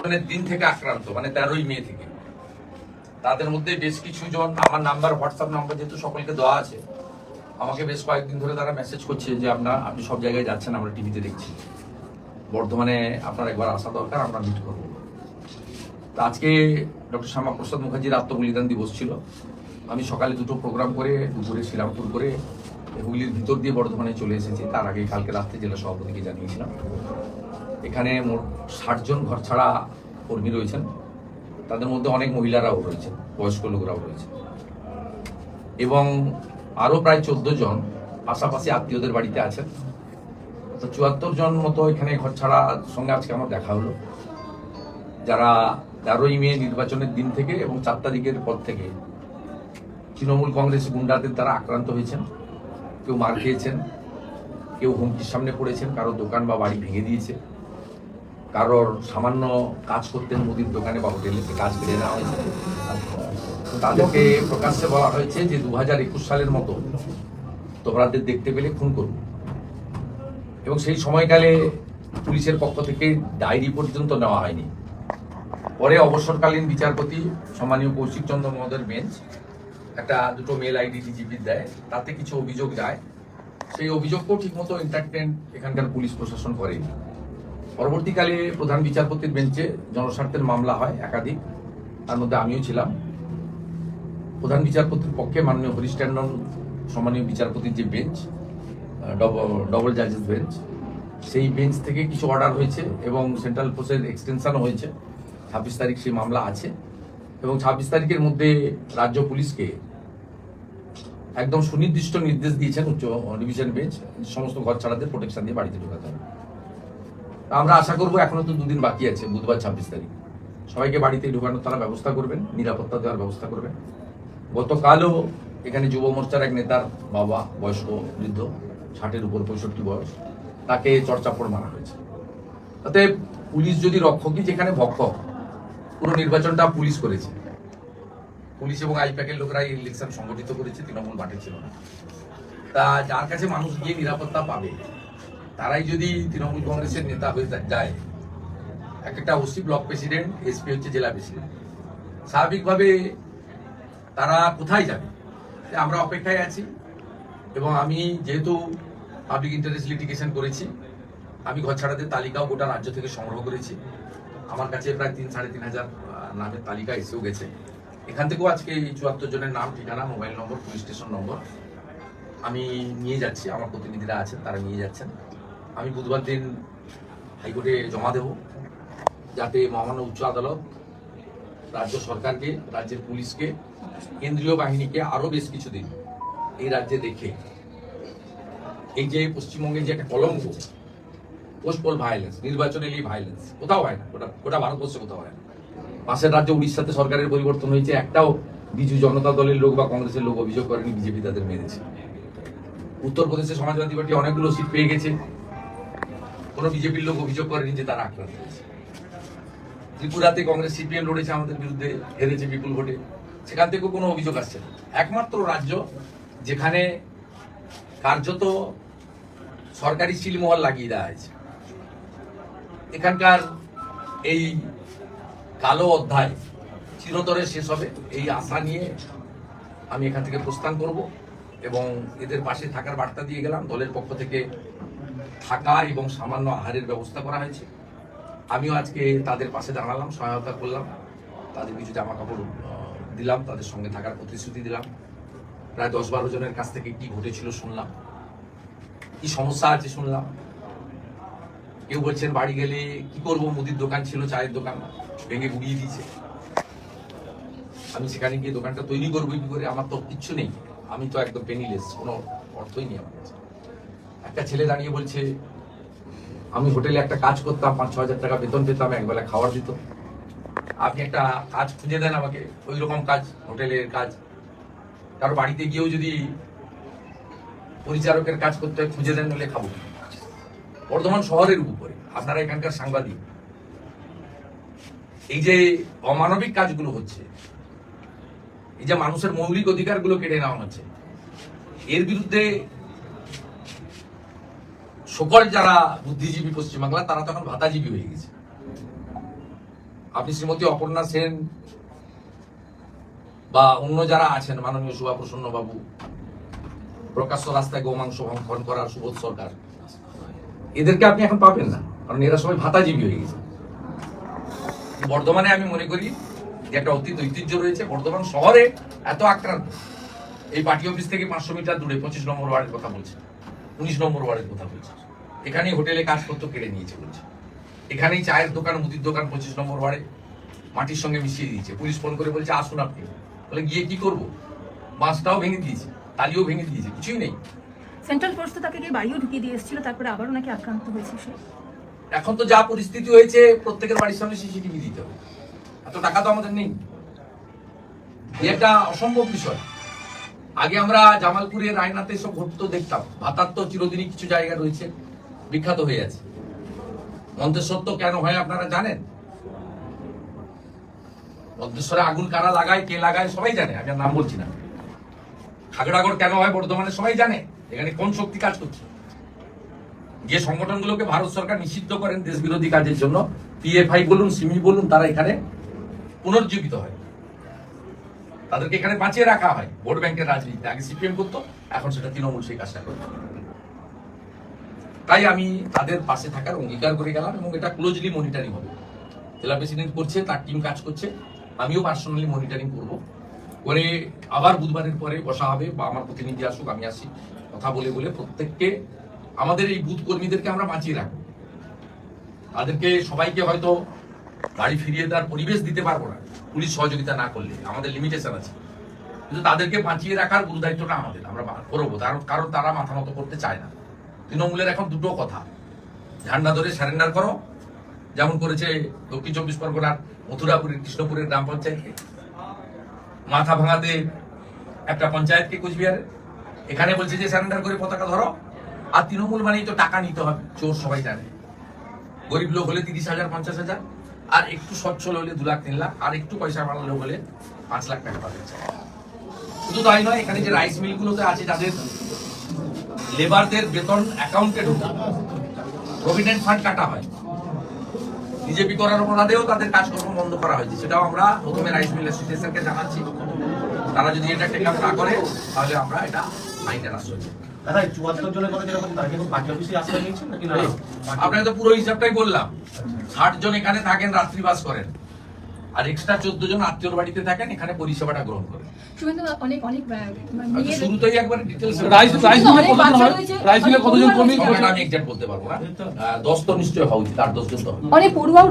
নির্বাচনের দিন থেকে আক্রান্ত মানে তেরোই মে থেকে। তাদের মধ্যে বেশ কিছু জন আমার নাম্বার, হোয়াটসঅ্যাপ নাম্বার যেহেতু সকলকে দেওয়া আছে, আমাকে বেশ কয়েকদিন ধরে তারা মেসেজ করছে যে আপনার আপনি সব জায়গায় যাচ্ছেন, আমরা টিভিতে দেখছি। বর্ধমানে আপনার একবার আসা দরকার, আমরা মিট করব। তা আজকে ডক্টর শ্যামা প্রসাদ মুখার্জির আত্মবলিদান দিবস ছিল। আমি সকালে দুটো প্রোগ্রাম করে, দুপুরে শ্রীরামপুর করে, হুগলির ভিতর দিয়ে বর্ধমানে চলে এসেছি। তার আগে কালকে রাত্রে জেলা সভাপতিকে জানিয়েছিলাম। এখানে মোট ষাট জন ঘর ছাড়া কর্মী রয়েছেন। তাদের মধ্যে অনেক মহিলারাও রয়েছেন, বয়স্ক লোকরাও রয়েছে এবং আরও প্রায় চোদ্দ জন পাশাপাশি আত্মীয়দের বাড়িতে আছেন। তো চুয়াত্তর জন মতো এখানে ঘর ছাড়া সঙ্গে আজকে আমার দেখা হলো। যারা তেরোই মে নির্বাচনের দিন থেকে এবং চার তারিখের পর থেকে তৃণমূল কংগ্রেস গুন্ডাদের দ্বারা আক্রান্ত হয়েছেন। কেউ মার খেয়েছেন, কেউ হুমকির সামনে পড়েছেন, কারও দোকান বা বাড়ি ভেঙে দিয়েছে। কারোর সামান্য কাজ করতেন মুদির দোকানে বা হোটেলে সে কাজ কেড়ে নেওয়া হয়েছে। তাদেরকে প্রকাশ্যে বলা হয়েছে যে দু হাজার একুশ সালের মতো তোমরাদের দেখতে পেলে, খুন করুন। এবং সেই সময়কালে পুলিশের পক্ষ থেকে ডায়েরি পর্যন্ত নেওয়া হয়নি। পরে অবসরকালীন বিচারপতি সম্মানীয় কৌশিক চন্দ্র মহোদয়ের বেঞ্চ একটা দুটো মেল আইডি ডিজিপির দেয়, তাতে কিছু অভিযোগ যায়। সেই অভিযোগকেও ঠিকমতো এন্টারটেন এখানকার পুলিশ প্রশাসন করেনি। পরবর্তীকালে প্রধান বিচারপতির বেঞ্চে জনস্বার্থের মামলা হয় একাধিক। তার মধ্যে আমিও ছিলাম। প্রধান বিচারপতির পক্ষে মাননীয় হরিশ ট্যান্ডন সম্মানীয় বিচারপতির যে বেঞ্চ ডবল জাজেস বেঞ্চ, সেই বেঞ্চ থেকে কিছু অর্ডার হয়েছে এবং সেন্ট্রাল ফোর্সের এক্সটেনশনও হয়েছে। ছাব্বিশ তারিখ সেই মামলা আছে এবং ছাব্বিশ তারিখের মধ্যে রাজ্য পুলিশকে একদম সুনির্দিষ্ট নির্দেশ দিয়েছেন উচ্চ ডিভিশন বেঞ্চ, সমস্ত ঘর ছাড়াদের প্রোটেকশন দিয়ে বাড়িতে ঢোকাতে হবে। আমরা আশা করব এখনও তো দুদিন বাকি আছে, বুধবার ছাব্বিশ তারিখ। সবাইকে বাড়িতে ঢোকানোর তারা ব্যবস্থা করবেন, নিরাপত্তা দেওয়ার ব্যবস্থা করবেন। গতকালও এখানে যুব মোর্চার এক নেতার বাবা, বয়স্ক বৃদ্ধ, ষাটের উপর পঁয়ষট্টি বয়স, তাকে চর্চাপড় মারা হয়েছে। তাতে পুলিশ যদি রক্ষকই যেখানে ভক্ষক, পুরো নির্বাচনটা পুলিশ করেছে। পুলিশ এবং আইপ্যাকের লোকরা এই ইলেকশন সংগঠিত করেছে, তৃণমূল মাঠে ছিল না। তা যার কাছে মানুষ গিয়ে নিরাপত্তা পাবে তারাই যদি তৃণমূল কংগ্রেসের নেতা হয়ে যায় এক একটা ওসি ব্লক প্রেসিডেন্ট, এসপি হচ্ছে জেলা প্রেসিডেন্ট। স্বাভাবিকভাবে তারা কোথায় যাবে? আমরা অপেক্ষায় আছি এবং আমি যেহেতু পাবলিক ইন্টারেস্ট লিটিগেশন করেছি, আমি ঘর ছাড়াদের তালিকাও গোটা রাজ্য থেকে সংগ্রহ করেছি। আমার কাছে প্রায় তিন, সাড়ে তিন হাজার নামের তালিকা এসেও গেছে। এখান থেকেও আজকে এই চুয়াত্তর জনের নাম, ঠিকানা, mobile number, police station number. আমি নিয়ে যাচ্ছি, আমার প্রতিনিধিরা আছেন, তারা নিয়ে যাচ্ছেন। আমি বুধবার দিন হাইকোর্টে জমা দেব, যাতে মহামান্য উচ্চ আদালত রাজ্য সরকারকে, রাজ্যের পুলিশকে, কেন্দ্রীয় বাহিনীকে আরও বেশ কিছুদিন এই রাজ্যে দেখে এই যে পশ্চিমবঙ্গের যে একটা কলঙ্ক, পোস্টপল ভায়োলেন্স নির্বাচনে এই ভায়োলেন্স কোথাও হয় না, গোটা গোটা ভারতবর্ষে কোথাও হয় না। পাশের রাজ্য উড়িষ্যাতে সরকারের পরিবর্তন হয়েছে, একটাও বিজু জনতা দলের লোক বা কংগ্রেসের লোক অভিযোগ করেনি, বিজেপি তাদের মেরেছে। উত্তরপ্রদেশে সমাজবাদী পার্টি অনেকগুলো সিট পেয়ে গেছে কোনো বিজেপির লোক অভিযোগ করেনি যে তারা আক্রান্ত হয়েছে। ত্রিপুরাতে কংগ্রেস সিপিএম লড়েছে আমাদের বিরুদ্ধে, হেরেছে বিপুল ভোটে। সেখান থেকেও কোনো অভিযোগ আসছে না। একমাত্র রাজ্য যেখানে কার্যত সরকারি সিলমোহর লাগিয়ে দেওয়া হয়েছে। এখানকার এই কালো অধ্যায় চিরতরে শেষ হবে। এই আশা নিয়ে আমি এখান থেকে প্রস্থান করব এবং এদের পাশে থাকার বার্তা দিয়ে গেলাম। দলের পক্ষ থেকে থাকা এবং সামান্য আহারের ব্যবস্থা করা হয়েছে। আমিও আজকে তাদের পাশে দাঁড়ালাম, সহায়তা করলাম। তাদের কিছু জামা কাপড় দিলাম, তাদের সঙ্গে থাকার প্রতিশ্রুতি দিলাম। প্রায় দশ বারো জনের কাছ থেকে কি ঘটেছিল শুনলাম। কি সমস্যা আছে শুনলাম। কেউ বলছেন বাড়ি গেলে কি করব, মুদির দোকান ছিল, চায়ের দোকান, ভেঙে গুড়িয়ে দিয়েছে। আমি সেখানে গিয়ে দোকানটা তৈরি করব কি করে, আমার তো কিচ্ছু নেই। আমি তো একদম পেনিলেস কোনো অর্থই নেই আমার কাছে। একটা ছেলে দাঁড়িয়ে বলছে, আমি হোটেলে একটা কাজ করতাম, পাঁচ ছ হাজার টাকা বেতন পেতাম, একবেলা খাওয়ার দিত। আপনি একটা কাজ খুঁজে দেন আমাকে ওই রকম কাজ, হোটেলের কাজ। কারও বাড়িতে গিয়েও যদি পরিচারকের কাজ করতে হয়, খুঁজে দেন বলে খাব। বর্ধমান শহরের উপরে, আপনারা এখানকার সাংবাদিক। এই যে অমানবিক কাজগুলো হচ্ছে, এই যে মানুষের মৌলিক অধিকারগুলো কেড়ে নেওয়া হচ্ছে, এর বিরুদ্ধে সকল যারা বুদ্ধিজীবী পশ্চিমবাংলা, তারা তখন ভাতাজীবী হয়ে গেছে। আপনি শ্রীমতী অপর্ণা সেন বা অন্য যারা আছেন, মাননীয় সুভা প্রসন্ন বাবু, প্রকাশ্য রাস্তায় গোমাংস ভক্ষণ করার সুবোধ সরকার, এদেরকে আপনি এখন পাবেন না, কারণ এরা সবাই ভাতাজীবী হয়ে গেছে। বর্ধমানে আমি মনে করি যে একটা অতীত ঐতিহ্য রয়েছে। বর্ধমান শহরে এত আক্রান্ত, এই পার্টি অফিস থেকে পাঁচশো মিটার দূরে, পঁচিশ নম্বর ওয়ার্ডের কথা বলছে, উনিশ নম্বর ওয়ার্ডের কথা বলছে। এখানেই হোটেলে কাজপত্র কেড়ে নিয়েছে বলছে। এখানেই চায়ের দোকান মুদির দোকান পঁচিশ নম্বর ওয়ার্ডে মাটির সঙ্গে মিশিয়ে দিয়েছে। পুলিশ ফোন করে বলছে আসুন আপনি। বলে গিয়ে কি করব? বাঁশটাও ভেঙে দিয়েছে তালিও ভেঙে দিয়েছে কিছুই নেই। সেন্ট্রাল ফোর্স তো তাকে গিয়ে বাড়িও ঢুকিয়ে দিয়ে এসেছিল তারপরে আবারও নাকি আক্রান্ত হয়েছে সে। এখন তো যা পরিস্থিতি হয়েছে প্রত্যেকের বাড়ির সামনে সিসিটিভি দিতে হবে। এত টাকা তো আমাদের নেই। একটা অসম্ভব বিষয়। আগে আমরা জামালপুরের রায়নাতে সব ঘটতো দেখতাম। ভাতার তো চিরদিনই কিছু জায়গা রয়েছে। বিখ্যাত হয়ে আছে তো কেন হয় আপনারা জানেন? মন্তেশ্বরে আগুন কারা লাগায়, কে লাগায় সবাই জানে, আমি নাম বলছি না। খাগড়াগড় কেন হয় বর্ধমানে সবাই জানে, এখানে কোন শক্তি কাজ করছে? যে সংগঠনগুলোকে ভারত সরকার নিষিদ্ধ করেন দেশ বিরোধী কাজের জন্য পিএফআই বলুন সিমি বলুন, তারা এখানে পুনর্জীবিত হয়। তাদেরকে এখানে বাঁচিয়ে রাখা হয়, ভোট ব্যাংকের রাজনীতি আগে সিপিএম করতো, এখন সেটা তৃণমূল সেই কাজটা করতো তাই আমি তাদের পাশে থাকার অঙ্গীকার করে গেলাম এবং এটা ক্লোজলি মনিটরিং হবে। জেলা প্রেসিডেন্ট করছে, তার টিম কাজ করছে, আমিও পার্সোনালি মনিটরিং করব। করে আবার বুধবারের পরে বসা হবে বা আমার প্রতিনিধি আসুক, আমি আসি। কথা বলে বলে প্রত্যেককে, আমাদের এই বুথ কর্মীদেরকে আমরা বাঁচিয়ে রাখব। তাদেরকে সবাইকে হয়তো বাড়ি ফিরিয়ে দেওয়ার পরিবেশ দিতে পারব না, পুলিশ সহযোগিতা না করলে, আমাদের লিমিটেশন আছে। কিন্তু তাদেরকে বাঁচিয়ে রাখার গুরু দায়িত্বটা আমাদের, আমরা করব, কারণ তারা মাথা মতো করতে চায় না। তৃণমূলের এখন দুটো কথা। ঝান্ডা ধরে সারেন্ডার করো। যেমন করেছে দক্ষিণ চব্বিশ পরগনার মথুরাপুরের কৃষ্ণপুরের গ্রাম পঞ্চায়েতকে। মাথা ভাঙাতে একটা পঞ্চায়েতকে কোচবিহারে। এখানে বলছে যে সারেন্ডার করে পতাকা ধরো। আর তৃণমূল মানেই তো টাকা নিতে হবে। চোর সবাই জানে। গরিব লোক হলে তিরিশ হাজার, পঞ্চাশ হাজার। আর একটু সচ্ছল হলে দু লাখ, তিন লাখ। আর একটু পয়সা বাড়ার লোক হলে পাঁচ লাখ টাকা পাবে। শুধু তাই নয়, এখানে যে রাইস মিলগুলোতে আছে, যাদের লেবারদের বেতন অ্যাকাউন্টে ঢোকে। প্রভিডেন্ট ফান্ড কাটা হয়। বিজেপি করার অপরাধেও তাদের কাজকর্ম বন্ধ করা হয়েছে। সেটাও আমরা প্রথমে রাইস মিল অ্যাসোসিয়েশনকে জানাচ্ছি। তারা যদি এটা টেক আপ না করে তাহলে আমরা এটা আইনের আশ্রয় আপনাকে তো পুরো হিসাবটাই বললাম। ষাট জন এখানে থাকেন রাত্রিবাস করেন। আর এক্সট্রা চোদ্দ জন আত্মীয়র বাড়িতে থাকেন এখানে পরিষেবাটা গ্রহণ করেন। অনেক অনেক আহ, মানে আচ্ছা, শুরুতেই একবার ডিটেলস রাইস কতজন কর্মী আমি এক্সাক্ট বলতে পারব না। দশ তো নিশ্চয় হওয়া উচিত আর দশ জন তো অনেক পড়ুয়াও